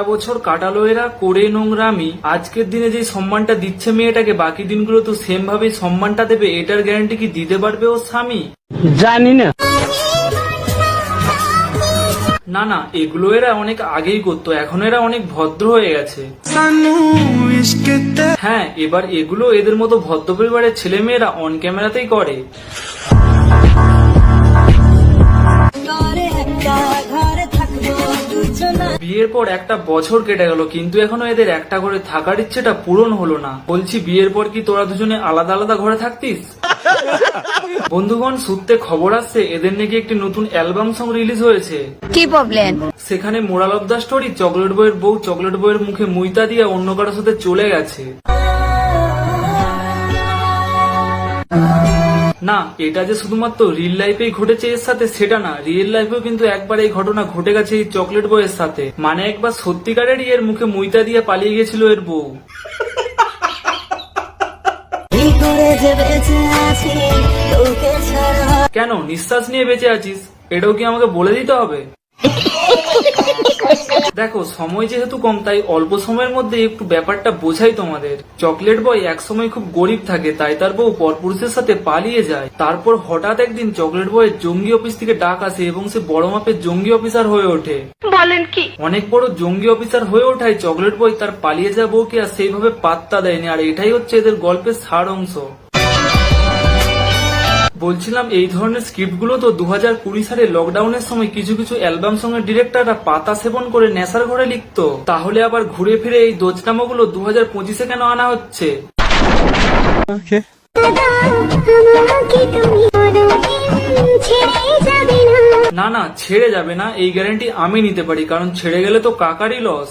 একটা বছর কাটালো এরা করে নোংরামি আজকের দিনে যে সম্মানটা দিচ্ছে মেয়েটাকে বাকি দিনগুলো তো সেম ভাবে সম্মানটা দেবে এটার গ্যারান্টি কি দিতে পারবে ও স্বামী? জানি না। না না এগুলো এরা অনেক আগেই করতো এখন এরা অনেক ভদ্র হয়ে গেছে। হ্যাঁ এবার এগুলো এদের মতো ভদ্র পরিবারের ছেলে মেয়েরা অন ক্যামেরাতেই করে বিয়ের পর একটা বছর কেটে গেল কিন্তু এখনও এদের একটা ঘরে থাকার ইচ্ছেটা পূরণ হলো না। বলছি বিয়ের পর কি তোরা দুজনে আলাদা আলাদা ঘরে থাকতিস? বন্ধুগণ সূত্রে খবর আসছে এদের নাকি একটি নতুন অ্যালবাম সং রিলিজ হয়েছে। কি প্রবলেম সেখানে moral of the story chocolate বইয়ের বউ চকলেট বইয়ের মুখে মুইতা দিয়ে অন্য কারোর সাথে চলে গেছে। না, এটা যে শুধুমাত্র রিয়েল লাইফেই ঘটেছে এর সাথে, সেটা না। রিয়েল লাইফেও কিন্তু একবার এই ঘটনা ঘটে গেছে এই চকলেট বইয়ের সাথে। মানে একবার সত্যিকারেরই এর মুখে মুইতা দিয়ে পালিয়ে গেছিল এর বউ। কেন, নিঃশ্বাস নিয়ে বেঁচে আছিস? এটাও কি আমাকে বলে দিতে হবে? দেখো সময় যেহেতু কম তাই অল্প সময়ের মধ্যে একটু ব্যাপারটা বোঝাই তোমাদের। চকলেট বয় এক সময় খুব গরিব থাকে তাই তার বউ পরপুরুষের সাথে পালিয়ে যায়। তারপর হঠাৎ একদিন চকলেট বয়ের জঙ্গি অফিস থেকে ডাক আসে এবং সে বড় মাপের জঙ্গি অফিসার হয়ে ওঠে। বলেন কি? অনেক বড় জঙ্গি অফিসার হয়ে ওঠায় চকলেট বয় তার পালিয়ে যাওয়া বউকে আর সেইভাবে পাত্তা দেয়নি আর এটাই হচ্ছে এদের গল্পের সার অংশ। বলছিলাম এই ধরনের স্ক্রিপ্টগুলো তো দু হাজার কুড়ি সালে লকডাউনের সময় কিছু কিছু অ্যালবাম সঙ্গে ডিরেক্টররা পাতা সেবন করে নেশার ঘরে লিখতো তাহলে আবার ঘুরে ফিরে এই দোজনামাগুলো দু হাজার পঁচিশে কেন আনা হচ্ছে? না না ছেড়ে যাবে না এই গ্যারান্টি আমি নিতে পারি কারণ ছেড়ে গেলে তো কাকারই লস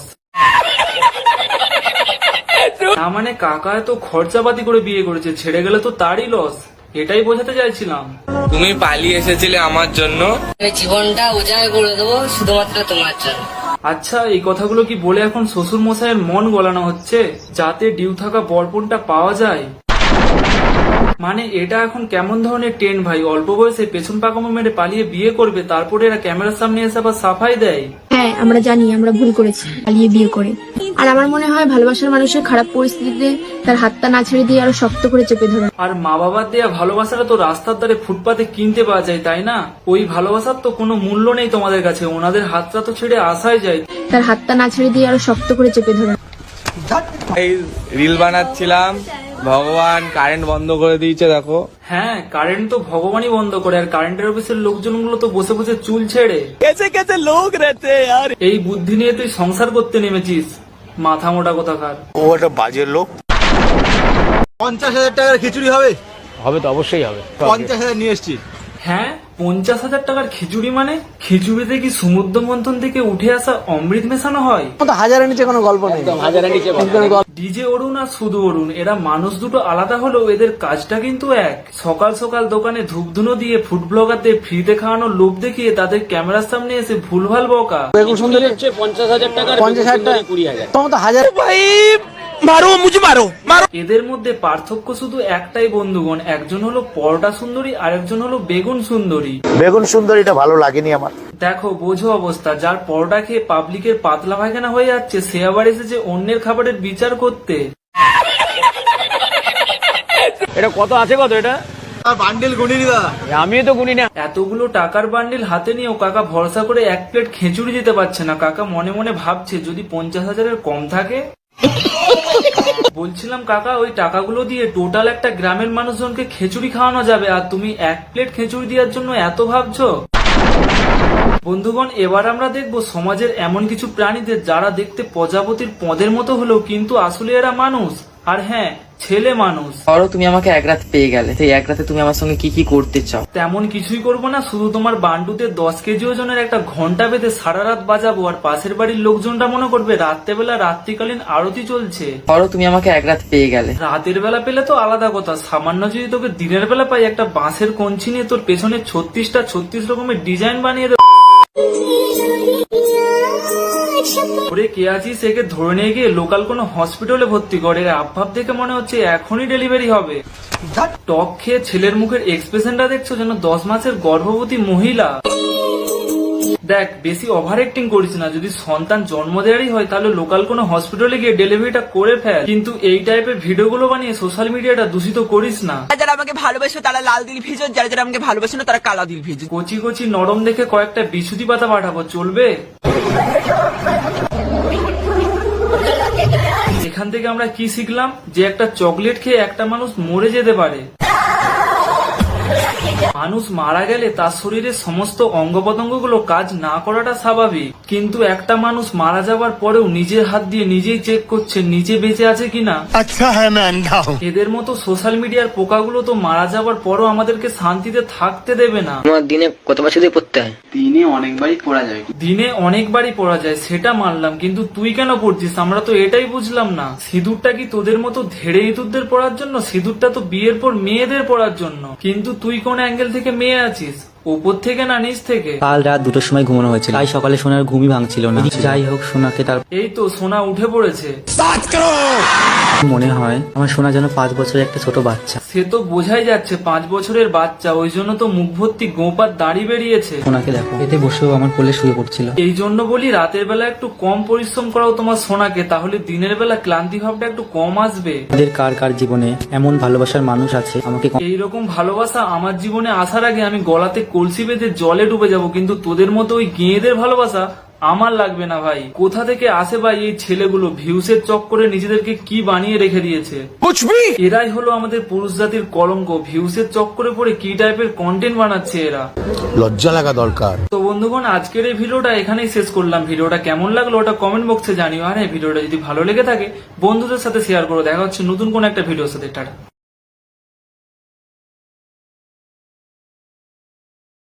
না মানে কাকা এত খরচাপাতি করে বিয়ে করেছে ছেড়ে গেলে তো তারই লস এটাই বোঝাতে চাইছিলাম। তুমি পালিয়ে এসেছিলে আমার জন্য। আমি জীবনটা উজাড় করে দেবো শুধুমাত্র তোমার জন্য। আচ্ছা এই কথাগুলো কি বলে এখন শ্বশুর মশাইয়ের মন গলানো হচ্ছে? যাতে ডিউ থাকা বরপনটা পাওয়া যায়? মানে এটা এখন কেমন ধরনের ট্রেন ভাই? অল্প বয়সে পেছন পাকামো মেরে পালিয়ে বিয়ে করবে তারপরে এরা ক্যামেরার সামনে এসে আবার সাফাই দেয়? হ্যাঁ আমরা জানি আমরা ভুল করেছি। পালিয়ে বিয়ে করে। আর আমার মনে হয় ভালোবাসার মানুষের খারাপ পরিস্থিতিতে তার হাতটা না ছেড়ে দিয়ে আরও শক্ত করে চেপে ধরে। আর মা বাবার দেয়া ভালোবাসাটা তো রাস্তার ধারে ফুটপাতে কিনতে পাওয়া যায় তাই না? ওই ভালোবাসার তো কোনো মূল্য নেই তোমাদের কাছে ওনাদের হাতটা তো ছেড়ে আসাই যায়। তার হাতটা না ছেড়ে দিয়ে আরও শক্ত করে চেপে ধরে। এই রিল বানাচ্ছিলাম। ভগবান কারেন্ট বন্ধ করে দিয়েছে দেখো। হ্যাঁ কারেন্ট তো ভগবানই বন্ধ করে আর কারেন্টের অফিসের লোকজনগুলো তো বসে বসে চুল ছেড়ে। কেছে কেছে লোক রেতে আর। এই বুদ্ধি নিয়ে তুই সংসার করতে নেমেছিস মাথা মোটা কোথাকার। ও একটা বাজে লোক। পঞ্চাশ হাজার টাকার খিচুড়ি হবে? হবে তো অবশ্যই হবে। পঞ্চাশ হাজার নিয়ে এসছি। হ্যাঁ? পঞ্চাশ হাজার টাকার খিচুড়ি মানে? খিচুড়িতে কি সমুদ্র মন্থন থেকে উঠে আসা অমৃত মেশানো হয়? হাজারের নিচে কোনো গল্প নেই। হাজারের নিচে ডিজে অরুণ আর শুধু অরুণ এরা মানুষ দুটো আলাদা হলেও এদের কাজটা কিন্তু এক। সকাল সকাল দোকানে ধূপধুনো দিয়ে ফুড ব্লগারদের ফ্রিতে খাওয়ানোর লোভ দেখিয়ে তাদের ক্যামেরার সামনে এসে ভুলভাল বকা। বেগুন সুন্দরী হচ্ছে পঞ্চাশ হাজার টাকা পঞ্চাশ হাজার টাকা কুড়ি হাজার। তো হাজার এদের মধ্যে পার্থক্য শুধু একটাই বন্ধুগণ। একজন হলো পরোটা সুন্দরী আর একজন হলো বেগুন সুন্দরী। বেগুন সুন্দরীটা ভালো লাগেনি আমার। দেখো বোঝো অবস্থা। যার পরোটা খেয়ে পাবলিকের পাতলা পায়খানা হয়ে যাচ্ছে সে আবার এসেছে অন্যের খাবারের বিচার করতে। এটা কত আছে কত এটা? বান্ডেল গুনিনি দাদা আমি তো গুনি না। এতগুলো টাকার বান্ডিল হাতে নিয়েও কাকা ভরসা করে এক প্লেট খেচুড়ি দিতে পারছে না। কাকা মনে মনে ভাবছে যদি পঞ্চাশ হাজারের কম থাকে? বলছিলাম, কাকা, ওই টাকাগুলো দিয়ে টোটাল একটা গ্রামের মানুষজনকে খেচুড়ি খাওয়ানো যাবে আর তুমি এক প্লেট খেচুড়ি দেওয়ার জন্য এত ভাবছ? বন্ধুগণ, এবার আমরা দেখব সমাজের এমন কিছু প্রাণীদের যারা দেখতে প্রজাপতির পদের মতো হলেও কিন্তু আসলে এরা মানুষ। আর হ্যাঁ ছেলে মানুষ। ধরো তুমি আমাকে এক রাত পেয়ে গেলে সেই এক রাতে তুমি আমার সঙ্গে কি কি করতে চাও? তেমন কিছুই করব না শুধু তোমার বান্ডুতে দশ কেজি ওজনের একটা ঘণ্টা বেঁধে সারা রাত বাজাবো আর পাশের বাড়ির লোকজনটা মনে করবে রাত্রেবেলা রাত্রিকালীন আরতি চলছে। ধরো তুমি আমাকে এক রাত পেয়ে গেলে। রাতের বেলা পেলে তো আলাদা কথা সামান্য যদি তোকে দিনের বেলা পাই একটা বাঁশের কঞ্চি নিয়ে তোর পেছনে ছত্রিশটা ছত্রিশ রকমের ডিজাইন বানিয়ে দেবো। ওরে কে আছিস? একে ধরে নিয়ে গিয়ে লোকাল কোনো হসপিটালে ভর্তি করে। এর আবভাব দেখে মনে হচ্ছে এখনই ডেলিভারি হবে। টক খেয়ে ছেলের মুখের এক্সপ্রেশনটা দেখছ যেন দশ মাসের গর্ভবতী মহিলা। দেখ বেশি ওভার অ্যাক্টিং করিস না। যদি সন্তান জন্ম দেওয়ারই হয় তাহলে লোকাল কোনো হসপিটালে গিয়ে ডেলিভারিটা করে ফেল। কিন্তু এই টাইপের ভিডিওগুলো বানিয়ে সোশ্যাল মিডিয়াটা দূষিত করিস না। যারা আমাকে ভালোবাসে তারা লাল দিল ভিজো। যারা যারা আমাকে ভালোবাসে না তারা কালা দিল ভিজো। কচি কচি নরম দেখে কয়েকটা বিছুতি পাতা পাঠাবো। চলবে? এখান থেকে আমরা কি শিখলাম? যে একটা চকলেট খেয়ে একটা মানুষ মরে যেতে পারে। মানুষ মারা গেলে তার শরীরের সমস্ত অঙ্গ প্রত্যঙ্গগুলো কাজ না করাটা স্বাভাবিক। কিন্তু একটা মানুষ মারা যাবার পরেও নিজের হাত দিয়ে নিজেই চেক করছে নিজে বেঁচে আছে কিনা। আচ্ছা, হ্যাঁ, এদের মতো সোশ্যাল মিডিয়ার পোকাগুলো তো মারা যাবার পরও আমাদেরকে শান্তিতে থাকতে দেবে না। দিনে কতবার শুধু পড়তে হয়? দিনে অনেকবারই পড়া যায়। দিনে অনেকবারই পড়া যায় সেটা মানলাম। কিন্তু তুই কেন পড়ছিস? আমরা তো এটাই বুঝলাম না। সিঁদুরটা কি তোদের মতো ধেড়ে ইঁদুরদের পড়ার জন্য? সিঁদুরটা তো বিয়ের পর মেয়েদের পড়ার জন্য। কিন্তু তুই কোন অ্যাঙ্গেল থেকে মেয়ে আছিস উপর থেকে না নিচ থেকে? কাল রাত দুটোর সময় ঘুমানো হয়েছিল। তাই সকালে সোনার ঘুমই ভাঙছিল না। যাই হোক সোনাকে তার এই তো সোনা উঠে পড়েছে। মনে হয়? আমার সোনা যেন পাঁচ বছরের একটা ছোট বাচ্চা। সে তো বোঝাই যাচ্ছে পাঁচ বছরের বাচ্চা ওই জন্য তো মুখ ভর্তি গোপার দাড়ি বেরিয়েছে। সোনাকে দেখো এতে বসেও আমার কোলে শুয়ে পড়ছিল। এই জন্য বলি রাতের বেলা একটু কম পরিশ্রম করাও তোমার সোনাকে তাহলে দিনের বেলা ক্লান্তি ভাবটা একটু কম আসবে। এদের কার কার জীবনে এমন ভালোবাসার মানুষ আছে? আমাকে কম- এইরকম ভালোবাসা আমার জীবনে আসার আগে আমি গলাতে কলসি বেঁধে জলে ডুবে যাব কিন্তু তোদের মতো ওই গেঁয়েদের ভালোবাসা আমার লাগবে না ভাই। কোথা থেকে আসে ভাই এই ছেলেগুলো? ভিউসের চক্করে নিজেদেরকে কি বানিয়ে রেখে দিয়েছে? এরাই হলো আমাদের পুরুষ জাতির কলঙ্ক। ভিউসের চক্করে পড়ে কি টাইপের কন্টেন্ট বানাচ্ছে এরা? লজ্জা লাগা দরকার। তো বন্ধুগণ আজকের এই ভিডিওটা এখানেই শেষ করলাম। ভিডিওটা কেমন লাগল ওটা কমেন্ট বক্সে জানিও। আর এই ভিডিওটা যদি ভালো লেগে থাকে বন্ধুদের সাথে শেয়ার করো। দেখা হচ্ছে নতুন কোন একটা ভিডিওর সাথে। টাটা।